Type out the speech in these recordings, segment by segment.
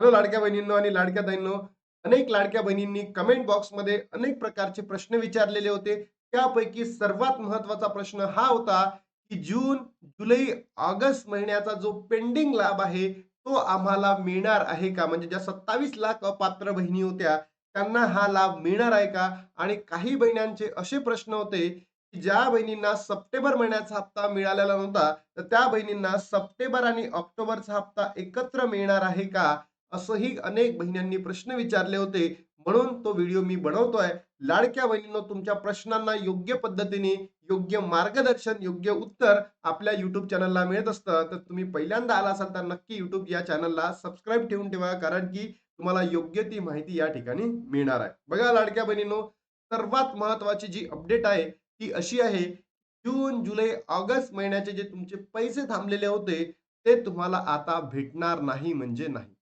Hello लाडक्या बहिणींनो आणि लाडक्या दाईंनो अनेक लाडक्या बहिणींनी कमेंट बॉक्समध्ये अनेक प्रकारचे प्रश्न विचारलेले होते. त्यापैकी सर्वात महत्त्वाचा प्रश्न हा होता की जून जुलै ऑगस्ट महिन्याचा जो पेंडिंग लाभ आहे तो आम्हाला मिळणार आहे का? म्हणजे ज्या सत्तावीस लाख अपात्र बहिणी होत्या त्यांना हा लाभ मिळणार आहे का? आणि काही बहिण्यांचे असे प्रश्न होते की ज्या बहिणींना सप्टेंबर महिन्याचा हप्ता मिळालेला नव्हता तर त्या बहिणींना सप्टेंबर आणि ऑक्टोबरचा हप्ता एकत्र मिळणार आहे का? असंही अनेक बहिणींनी प्रश्न विचारले होते. म्हणून तो व्हिडिओ मी बनवतोय. लाडक्या बहिणींनो तुमच्या प्रश्नांना योग्य पद्धतीने योग्य मार्गदर्शन योग्य उत्तर आपल्या युट्यूब चॅनलला मिळत असतं. तर तुम्ही पहिल्यांदा आला असाल तर नक्की युट्यूब या चॅनलला सबस्क्राईब ठेवून ठेवा. कारण की तुम्हाला योग्य ती माहिती या ठिकाणी मिळणार आहे. बघा लाडक्या बहिणींनो सर्वात महत्वाची जी अपडेट आहे ती अशी आहे. जून जुलै ऑगस्ट महिन्याचे जे तुमचे पैसे थांबलेले होते ते तुम्हाला आता भेटणार नाही म्हणजे नाही.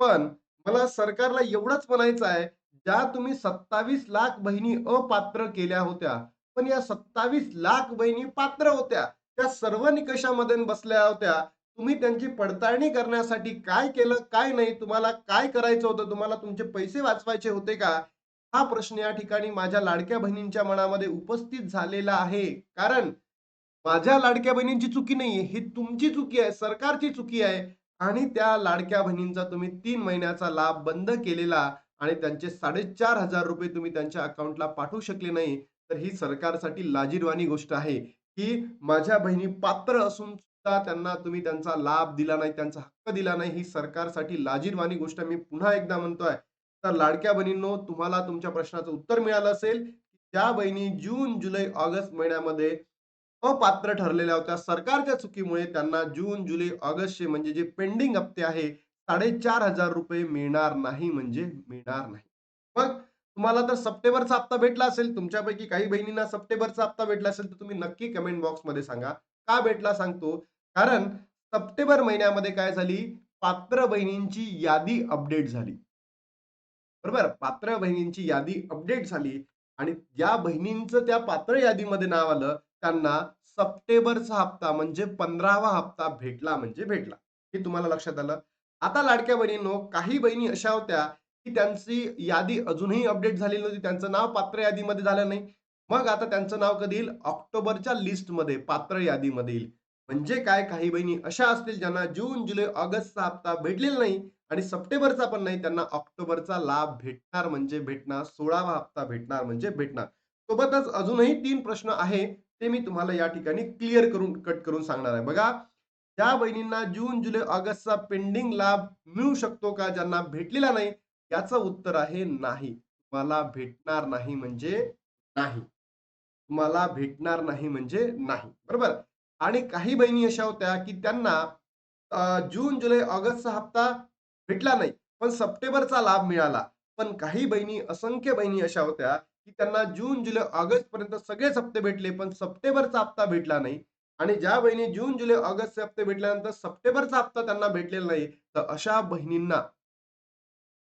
पण मला सरकारला एवढंच म्हणायचं आहे ज्या तुम्ही सत्तावीस लाख बहिणी अपात्र केल्या होत्या पण या सत्तावीस लाख बहिणी पात्र होत्या त्या सर्व निकषामध्ये बसल्या होत्या तुम्ही त्यांची पडताळणी करण्यासाठी काय केलं काय नाही तुम्हाला काय करायचं होतं तुम्हाला तुमचे पैसे वाचवायचे होते का? हा प्रश्न या ठिकाणी माझ्या लाडक्या बहिणींच्या मनामध्ये उपस्थित झालेला आहे. कारण माझ्या लाडक्या बहिणींची चुकी नाहीये ही तुमची चुकी आहे सरकारची चुकी आहे. आणि त्या लाडक्या बहिणींचा तुम्ही तीन महिन्याचा लाभ बंद केलेला आणि त्यांचे साडेचार हजार रुपये तुम्ही त्यांच्या अकाउंटला पाठवू शकले नाही तर ही सरकारसाठी लाजीरवाणी गोष्ट आहे. की माझ्या बहिणी पात्र असून सुद्धा त्यांना तुम्ही त्यांचा लाभ दिला नाही त्यांचा हक्क दिला नाही ही सरकारसाठी लाजीरवाणी गोष्ट मी पुन्हा एकदा म्हणतोय तर लाडक्या बहिणींनो तुम्हाला तुमच्या प्रश्नाचं उत्तर मिळालं असेल. ज्या बहिणी जून जुलै ऑगस्ट महिन्यामध्ये अपात्र ठरलेल्या होत्या. सरकारच्या चुकीमुळे त्यांना जून जुलै ऑगस्टचे म्हणजे जे पेंडिंग हप्ते आहे साडेचार हजार रुपये मिळणार नाही म्हणजे मिळणार नाही. मग तुम्हाला तर सप्टेंबरचा हप्ता भेटला असेल तुमच्यापैकी काही बहिणींना सप्टेंबरचा हप्ता भेटला असेल तर तुम्ही नक्की कमेंट बॉक्समध्ये सांगा. का भेटला सांगतो? कारण सप्टेंबर महिन्यामध्ये काय झाली? पात्र बहिणींची यादी अपडेट झाली. बरोबर? पात्र बहिणींची यादी अपडेट झाली. आणि ज्या बहिणींचं त्या पात्र यादीमध्ये नाव आलं त्यांना सप्टेंबरचा हप्ता म्हणजे पंधरावा हप्ता भेटला म्हणजे भेटला. हे तुम्हाला लक्षात आलं? आता लाडक्या बहिणींनो काही बहिणी अशा होत्या की त्यांची यादी अजूनही अपडेट झालेली नव्हती. त्यांचं नाव पात्र यादीमध्ये झालं नाही. मग आता त्यांचं नाव कधी येईल? ऑक्टोबरच्या लिस्टमध्ये पात्र यादीमध्ये येईल. म्हणजे काय? काही बहिणी अशा असतील ज्यांना जून जुलै ऑगस्टचा हप्ता भेटलेला नाही आणि सप्टेंबरचा पण नाही त्यांना ऑक्टोबरचा लाभ भेटणार म्हणजे भेटणार सोळावा हप्ता भेटणार म्हणजे भेटणार. सोबतच अजूनही तीन प्रश्न आहे. ते मी तुम्हाला या ठिकाणी क्लिअर करून कट करून सांगणार आहे. बघा ज्या बहिणींना जून जुलै ऑगस्टचा पेंडिंग लाभ मिळू शकतो का ज्यांना भेटलेला नाही याचं उत्तर आहे नाही. तुम्हाला भेटणार नाही म्हणजे नाही. तुम्हाला भेटणार नाही म्हणजे नाही. बरोबर? आणि काही बहिणी अशा होत्या की त्यांना जून जुलै ऑगस्टचा हप्ता भेटला नाही पण सप्टेंबरचा लाभ मिळाला. पण काही बहिणी असंख्य बहिणी अशा होत्या की त्यांना जून जुलै ऑगस्ट पर्यंत सगळेच हप्ते भेटले पण सप्टेंबरचा हप्ता भेटला नाही. आणि ज्या बहिणी जून जुलै ऑगस्टचे हप्ते भेटल्यानंतर सप्टेंबरचा हप्ता त्यांना भेटलेला नाही तर अशा बहिणींना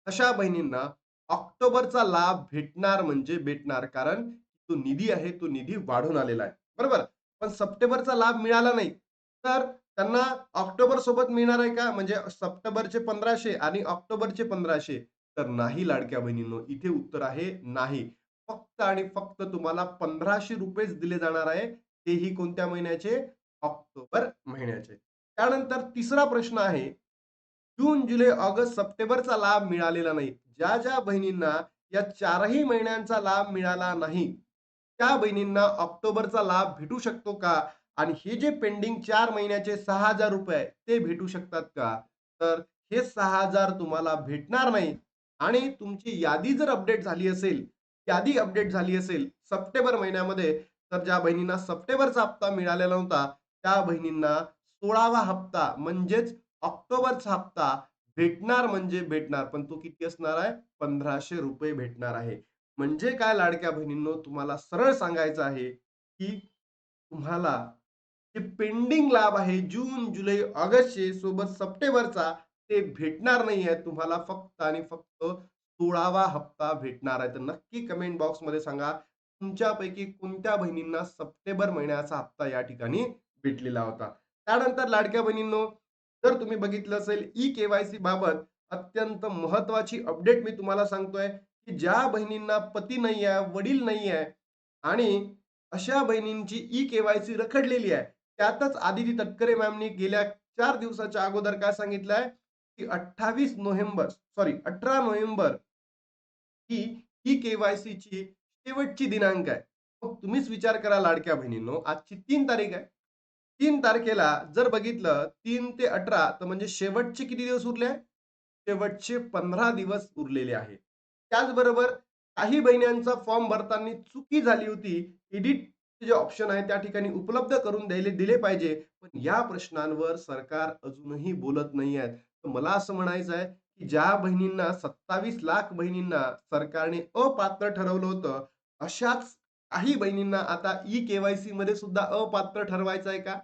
अशा बहिणींना ऑक्टोबरचा लाभ भेटणार म्हणजे भेटणार. कारण तो निधी आहे तो निधी वाढून आलेला आहे. बरोबर? पण सप्टेंबरचा लाभ मिळाला नाही तर त्यांना ऑक्टोबर सोबत मिळणार आहे का? म्हणजे सप्टेंबरचे पंधराशे आणि ऑक्टोबरचे पंधराशे. तर नाही लाडक्या बहिणींनो इथे उत्तर आहे नाही. फक्त आणि फक्त तुम्हाला पंधराशे रुपयेच दिले जाणार आहे तेही कोणत्या महिन्याचे? ऑक्टोबर महिन्याचे. त्यानंतर तिसरा प्रश्न आहे जून जुलै ऑगस्ट सप्टेंबरचा लाभ मिळालेला नाही. ज्या ज्या बहिणींना या चारही महिन्यांचा लाभ मिळाला नाही त्या बहिणींना ऑक्टोबरचा लाभ भेटू शकतो का? आणि हे जे पेंडिंग चार महिन्याचे सहा हजार रुपये ते भेटू शकतात का? तर हे सहा हजार तुम्हाला भेटणार नाही आणि तुमची यादी जर अपडेट झाली असेल यादी अपडेट झाली असेल सप्टेंबर महिन्यामध्ये तर ज्या बहिणींना सप्टेंबरचा हप्ता मिळालेला नव्हता त्या बहिणींना सोळावा हप्ता म्हणजेच ऑक्टोबरचा हप्ता भेटणार म्हणजे भेटणार पण तो किती असणार आहे? पंधराशे रुपये भेटणार आहे. म्हणजे काय लाडक्या बहिणींनो तुम्हाला सरळ सांगायचं आहे की तुम्हाला जे पेंडिंग लाभ आहे जून जुलै ऑगस्टचे सोबत सप्टेंबरचा ते भेटणार नाही आहे तुम्हाला फक्त आणि फक्त सोळावा हप्ता भेटणार आहे तर नक्की कमेंट बॉक्समध्ये सांगा तुमच्यापैकी कोणत्या बहिणींना सप्टेंबर महिन्याचा हप्ता या ठिकाणी भेटलेला होता त्यानंतर लाडक्या बहिणींनो जर तुम्ही बघितलं असेल ई केवायसी बाबत अत्यंत महत्वाची अपडेट मी तुम्हाला सांगतोय, की ज्या बहिणींना पती नाही आहे, वडील नाही आहे आणि अशा बहिणींची ई-के-वाय-सी रखडलेली आहे. त्यातच आदिती तटकरे मॅमनी गेल्या चार दिवसाच्या अगोदर काय सांगितलंय, की 28 नोव्हेंबर सॉरी 18 नोव्हेंबर ही केवायसी ची शेवटची दिनांक आहे. मग तुम्हीच विचार करा लाडक्या बहिणींनो, आजची तीन तारीख आहे. तीन तारखेला जर बघितलं तीन ते 18 तर म्हणजे शेवटचे किती दिवस उरले आहे? शेवटचे 15 दिवस उरलेले आहेत. त्याचबरोबर काही बहिण्यांचा फॉर्म भरताना चुकी झाली होती. एडिट जे ऑप्शन आहे त्या ठिकाणी उपलब्ध करून द्यायले दिले पाहिजे. पण या प्रश्नांवर सरकार अजूनही बोलत नाही आहेत. तर मला असं म्हणायचं आहे, ज्या बहिणींना 27 लाख बहिणींना सरकारने अपात्र ठरवलं होतं, अशाच काही बहिणींना आता ई केवायसी मध्ये सुद्धा अपात्र ठरवायचं आहे का?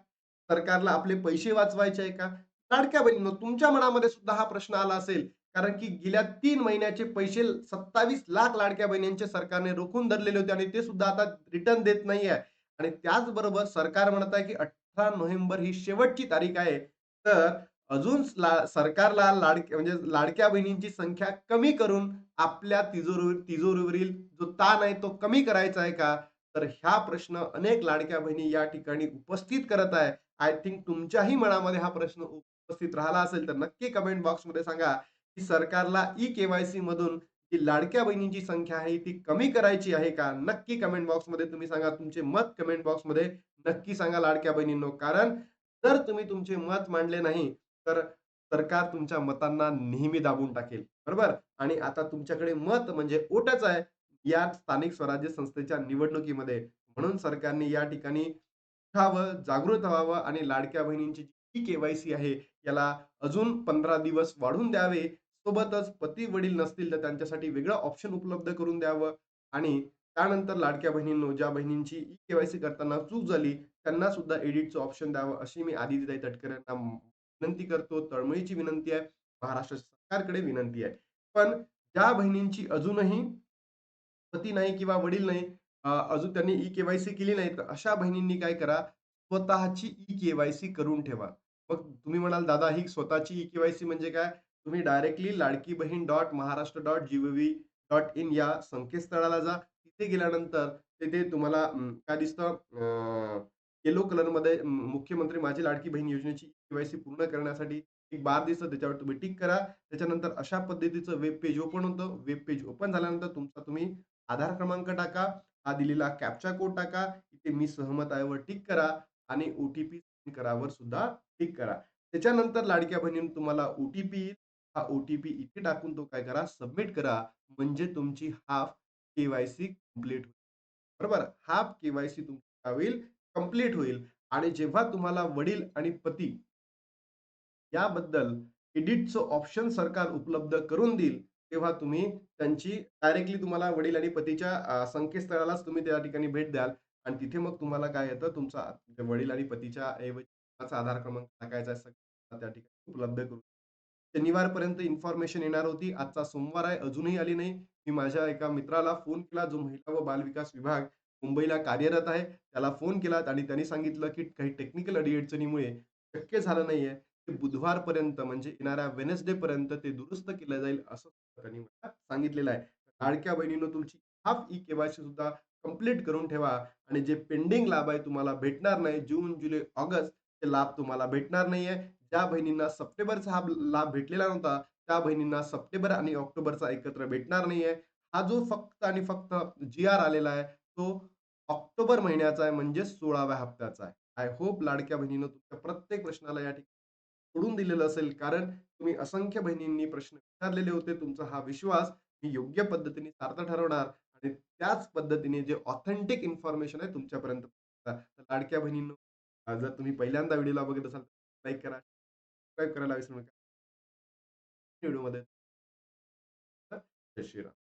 सरकारला आपले पैसे वाचवायचे आहे का? लाडक्या बहिणींनो, तुमच्या मनामध्ये सुद्धा हा प्रश्न आला असेल. कारण की गेल्या तीन महिन्याचे पैसे 27 लाख लाडक्या बहिणींचे सरकारने रोखून धरलेले होते आणि ते सुद्धा आता रिटर्न देत नाही आहे. आणि त्याचबरोबर सरकार म्हणत आहे, की 18 नोव्हेंबर ही शेवटची तारीख आहे. तर अजून ला सरकारला लाडक्या म्हणजे लाडक्या बहिणींची संख्या कमी करून आपल्या तिजोरी तिजोरीवरील जो ताण आहे तो कमी करायचा आहे का? तर ह्या प्रश्न अनेक लाडक्या बहिणी या ठिकाणी उपस्थित करत आहे. आय थिंक तुमच्याही मनामध्ये हा प्रश्न उपस्थित राहिला असेल तर नक्की कमेंट बॉक्समध्ये सांगा, की सरकारला ई-के-वाय-सी मधून जी लाडक्या बहिणींची संख्या आहे ती कमी करायची आहे का? नक्की कमेंट बॉक्समध्ये तुम्ही सांगा. तुमचे मत कमेंट बॉक्समध्ये नक्की सांगा लाडक्या बहिणींनो. कारण जर तुम्ही तुमचे मत मांडले नाही, तर सरकार तुमच्या मतांना नेहमी दाबून टाकेल. बरोबर? आणि आता तुमच्याकडे मत म्हणजे ओटच आहे. या स्थानिक स्वराज्य संस्थेच्या निवडणुकीमध्ये. म्हणून सरकारने या ठिकाणी उठावं, जागृत व्हावं आणि लाडक्या बहिणींची जी केवायसी आहे याला अजून 15 दिवस वाढवून द्यावे. सोबतच पती-वडील नसतील तर त्यांच्यासाठी वेगळं ऑप्शन उपलब्ध करून द्यावं आणि त्यानंतर लाडक्या बहिणींनो, ज्या बहिणींची ई केवायसी करताना चूक झाली, त्यांना सुद्धा एडिटचं ऑप्शन द्यावं, अशी मी आदितीताई तटकरे यांना विनंती करतो. तळमळीची विनंती आहे. महाराष्ट्र सरकारकडे विनंती आहे. पण ज्या बहिणींची अजूनही पती नाही किंवा वडील नाही, अजून त्यांनी ई केवायसी केली नाही, तर अशा बहिणींनी काय करा, स्वतःची ई केवायसी करून ठेवा. मग तुम्ही म्हणाल, "दादा, ही स्वतःची ई केवायसी म्हणजे काय?" तुम्ही directly Ladki Bahin dot Maharashtra dot G O V dot in या संकेतस्थळाला जा. तिथे गेल्यानंतर तिथे तुम्हाला काय दिसतं येलो कलरमध्ये मुख्यमंत्री माझी लाडकी बहीण योजनेची केवायसी पूर्ण करण्यासाठी एक बार दिसतं. त्याच्यावर तुम्ही टिक करा. त्याच्यानंतर अशा पद्धतीचं वेब पेज ओपन होतं. वेब पेज ओपन झाल्यानंतर तुमचा तुम्ही आधार क्रमांक टाका. हा दिलेला कॅप्चा कोड टाका. इथे मी सहमत आहे वर टिक करा आणि ओ-टी-पी करावर सुद्धा टिक करा. त्याच्यानंतर लाडक्या बहिणीनं तुम्हाला ओ-टी-पी येईल. हा ओ-टी-पी इथे टाकून तो काय करा, सबमिट करा. म्हणजे तुमची हाफ के-वाय-सी कंप्लीट होईल. बरोबर? हाफ के-वाय-सी तुमची होईल, कंप्लीट होईल आणि जेव्हा तुम्हाला वडील आणि पती याबद्दल एडिटचं ऑप्शन सरकार उपलब्ध करून देईल, तेव्हा तुम्ही त्यांची डायरेक्टली तुम्हाला वडील आणि पतीच्या संकेतस्थळालाच तुम्ही त्या ठिकाणी भेट द्याल आणि तिथे मग तुम्हाला काय येतं, तुमचा वडील आणि पतीच्या ऐवजी आधार क्रमांक टाकायचा त्या ठिकाणी उपलब्ध करून शनिवारपर्यंत इन्फॉर्मेशन येणार होती. आजचा सोमवार आहे, अजूनही आली नाही. मी माझ्या एका मित्राला फोन केला, जो महिला व बालविकास विभाग मुंबईला कार्यरत आहे. त्याला फोन केला आणि त्यांनी सांगितलं, की काही टेक्निकल अडी शक्य झालं नाहीये. बुधवार बुधवारपर्यंत म्हणजे येणाऱ्या वेडनेसडेपर्यंत ते दुरुस्त केलं जाईल, असं त्यांनी सांगितलेलं आहे. लाडक्या बहिणीनं तुमची हाफ ई केवायसी सुद्धा कंप्लीट करून ठेवा आणि जे पेंडिंग लाभ आहे तुम्हाला भेटणार नाही. जून, जुलै, ऑगस्ट ते लाभ तुम्हाला भेटणार नाहीये. ज्या बहिणींना सप्टेंबरचा हा लाभ भेटलेला नव्हता, त्या बहिणींना सप्टेंबर आणि ऑक्टोबरचा एकत्र भेटणार नाहीये. हा जो फक्त आणि फक्त जी-आर आलेला आहे, तो ऑक्टोबर महिन्याचा आहे, म्हणजे 16व्या हप्त्याचा आहे. आय होप लाडक्या बहिणीनं तुमच्या प्रत्येक प्रश्नाला या ठिकाणी सोडून दिलेलं असेल. कारण तुम्ही असंख्य बहिणींनी प्रश्न विचारलेले होते. तुमचा हा विश्वास मी योग्य पद्धतीने सार्थ ठरवणार आणि त्याच पद्धतीने जे ऑथेंटिक इन्फॉर्मेशन आहे तुमच्यापर्यंत लाडक्या बहिणींना जर तुम्ही पहिल्यांदा व्हिडिओला बघत असाल, तर लाईक करा, सबस्क्राईब करायला विसरू नका. व्हिडिओमध्ये जय श्रीराम.